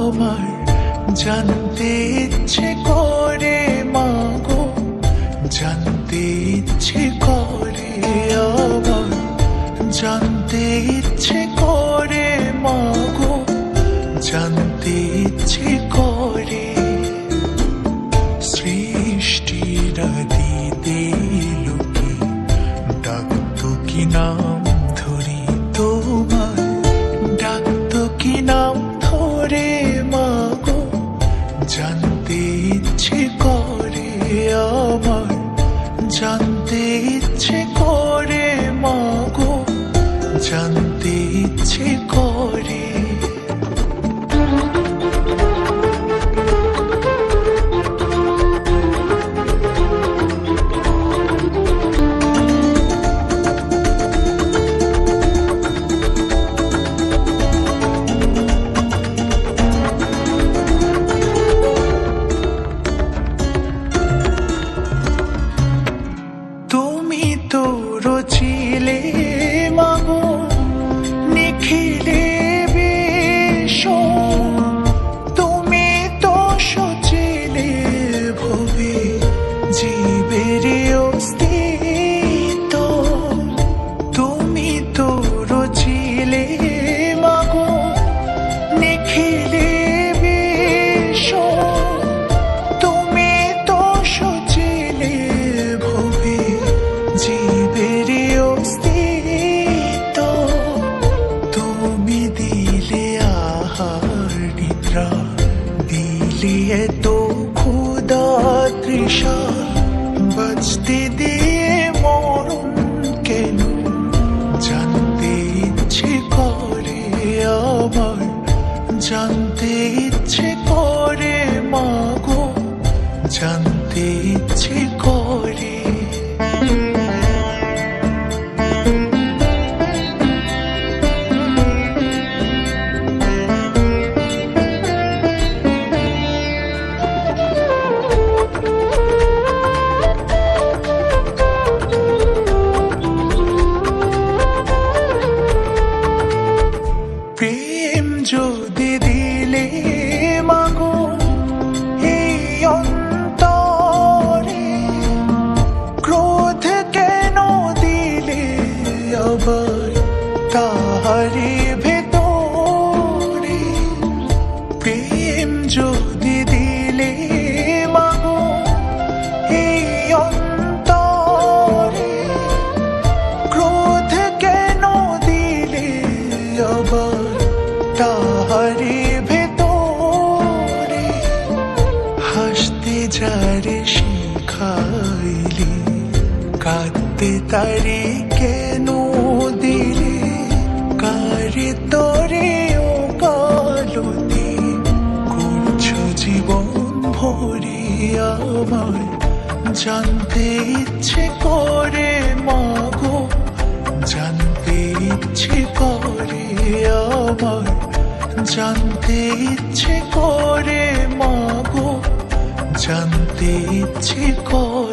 আমার জানতে ইচ্ছে করে, মাগো, জানতে ইচ্ছে করে আমার জানতে ইচ্ছে করে, মাগো, জানতে ইচ্ছে করে। সৃষ্টির দিতে লোকে ডাকতো কি নাম ধরি তোমার ডাক্ত কি নাম ধরে রচিলে মাগো, নিখিলে বিশ্ব তুমি তো সচিলে ভবে জীবের অস্তিত্ব। তুমি তো রচিলে মাগো, নিখিলে তুমি তো সচিলে ভবে জীবের দিলে তো খুদা তৃষা বাঁচতে দিয়ে মরণ কেন জানতে ইচ্ছে করে আমার জানতে ইচ্ছে করে মাগো জানতে ইচ্ছে করে প্রেম যদি দিলে মাগো এই অন্তরে ক্রোধ কেন দিলে আবার তাহারে ভেতরে? হাসতে যারে শিখাইলে, কাঁদতে তারে কেন দিলে? কারে তরে আমার জানতে ইচ্ছে করে, মাগো, জানতে ইচ্ছে করে আমায় জানতে ইচ্ছে করে, মাগো, জানতে ইচ্ছে করে।